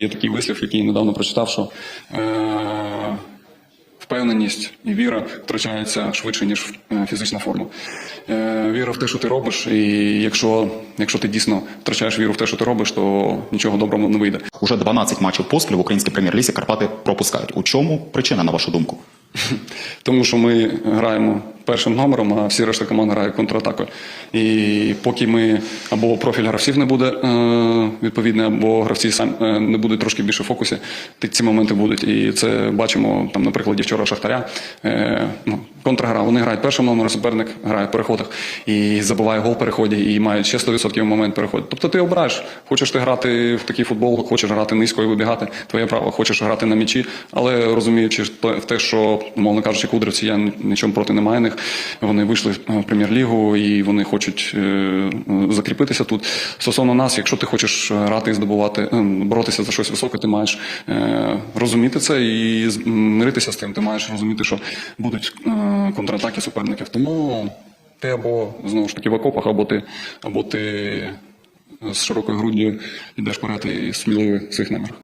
Є такий вислів, який недавно прочитав, що е, впевненість і віра втрачаються швидше, ніж е, фізична форма. Е, віра в те, що ти робиш, і якщо, якщо ти дійсно втрачаєш віру в те, що ти робиш, то нічого доброго не вийде. Уже 12 матчів поспіль в українській прем'єр-лізі Карпати пропускають. У чому причина, на вашу думку? Тому що ми граємо першим номером, а всі решта команд грають контратакою. І поки ми або профіль гравців не буде е, відповідний, або гравці самі е, не будуть трошки більше в фокусі, ці моменти будуть. І це бачимо там, на вчора Шахтаря. Е, ну, контргра. Вони грають першим номером, суперник грає в переходах і забиває гол в переході, і має ще 100% момент переходу. Тобто ти обираєш, хочеш ти грати в такий футбол, хочеш грати низько і вибігати, твоє право, хочеш грати на м'ячі, але розуміючи в те, що, мовно кажучи, кудрівці, я нічого проти не маю них. Вони вийшли в прем'єр-лігу і вони хочуть е, закріпитися тут. Стосовно нас, якщо ти хочеш грати і здобувати, е, боротися за щось високе, ти маєш е, розуміти це і миритися з тим. Ти маєш розуміти, що будуть е, контратаки суперників. Тому ти або знову ж таки в окопах, або ти, або ти з широкою груддю йдеш вперед і сміливий в своїх намірах.